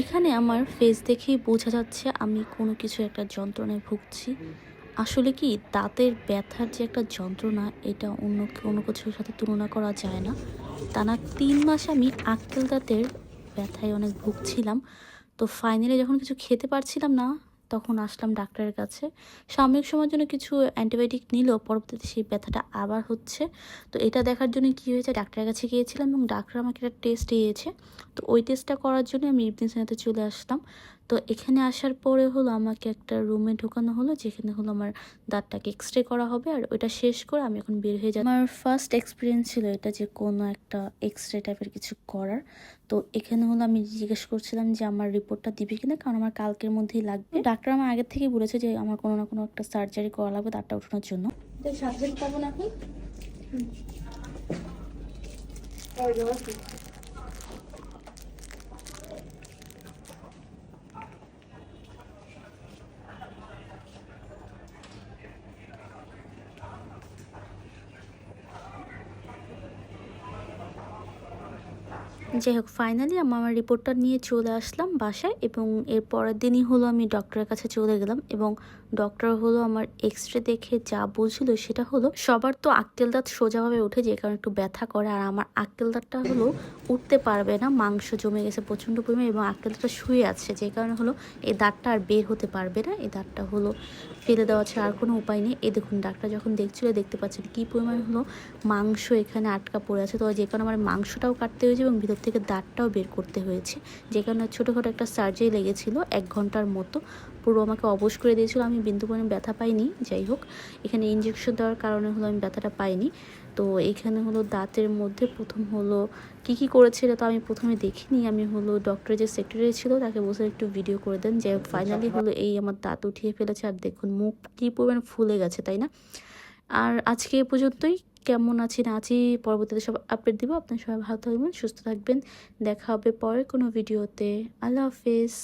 এখানে আমার ফেস দেখেই বোঝা যাচ্ছে আমি কোনো কিছু একটা যন্ত্রণায় ভুগছি। আসলে কি দাঁতের ব্যথার যে একটা যন্ত্রণা, এটা অন্য কোনো কিছুর সাথে তুলনা করা যায় না। টানা তিন মাস আমি আক্কেল দাঁতের ব্যথায় অনেক ভুগছিলাম। তো ফাইনালি যখন কিছু খেতে পারছিলাম না তখন আসলাম ডাক্তারের কাছে। সাময়িক সময়ের জন্য কিছু অ্যান্টিবায়োটিক নিলেও পরবর্তীতে সেই ব্যথাটা আবার হচ্ছে। তো এটা দেখার জন্য কি হয়েছে, ডাক্তারের কাছে গিয়েছিলাম এবং ডাক্তার আমাকে একটা টেস্ট দিয়েছে। তো ওই টেস্টটা করার জন্য আমি ইভিনিং সেন্টারে চলে আসলাম। তো এখানে আসার পরে হলো আমাকে একটা রুমে ঢোকানো হলো, যেখানে হলো আমার দাঁতটাকে এক্স রে করা হবে আর ওইটা শেষ করে আমি এখন বের হয়ে যাই আমার ফার্স্ট এক্সপিরিয়েন্স ছিল এটা যে কোনো একটা এক্স রে টাইপের কিছু করার। তো এখানে হলো আমি জিজ্ঞেস করছিলাম যে আমার রিপোর্টটা দিবে কিনা, কারণ আমার কালকের মধ্যেই লাগবে। ডাক্তার আমার আগের থেকেই বলেছে যে আমার কোনো না কোনো একটা সার্জারি করা লাগবে দাঁতটা ওঠানোর জন্য। সার্জারি পাবো না যাই হোক ফাইনালি আমি আমার রিপোর্টটা নিয়ে চলে আসলাম বাসায় এবং এর পরের দিনই হলো আমি ডক্টরের কাছে চলে গেলাম এবং ডক্টর হলো আমার এক্স রে দেখে যা বলছিল সেটা হলো, সবার তো আক্কেল দাঁত সোজাভাবে উঠে যে কারণে একটু ব্যথা করে আর আমার আক্কেল দাঁতটা হলো উঠতে পারবে না, মাংস জমে গেছে প্রচণ্ড পরিমাণে এবং আক্কেল দাঁতটা শুয়ে আছে যে কারণে হলো এই দাঁতটা আর বের হতে পারবে না, এই দাঁতটা হলো ফেলে দেওয়া ছাড়া আর কোনো উপায় নেই। এই দেখুন ডাক্তার যখন দেখছিল দেখতে পাচ্ছেন কী পরিমাণ হলো মাংস এখানে আটকা পড়ে আছে, তো যে কারণে আমার মাংসটাও কাটতে হয়েছে এবং ভিতর থেকে দাঁতটাও বের করতে হয়েছে। যে কারণে ছোটোখাটো একটা সার্জারি লেগেছিল এক ঘণ্টার মতো। পুরো আমাকে অবশ করে দিয়েছিল। আমি বিন্দু পরিমাণ ব্যথা পাইনি, যাই হোক। এখানে ইঞ্জেকশন দেওয়ার কারণে হলো আমি ব্যথাটা পাইনি। তো এখানে হলো দাঁতের মধ্যে প্রথম হলো কি কি করেছিল তো আমি প্রথমে দেখিনি। আমি হলো ডক্টরের যে সেক্রেটারি ছিল তাকে বসে একটু ভিডিও করে দেন। যে ফাইনালি হলো এই আমার দাঁত উঠিয়ে ফেলেছে। আর দেখুন, মুখ কী পরিমাণ ফুলে গেছে, তাই না? আর আজকে এ পর্যন্তই। কেমন আছি, না আছি, পরবর্তীতে সব আপডেট দিব। আপনার সবাই ভালো থাকবেন, সুস্থ থাকবেন। দেখা হবে পরে কোনো ভিডিওতে আল্লাহ হাফেজ।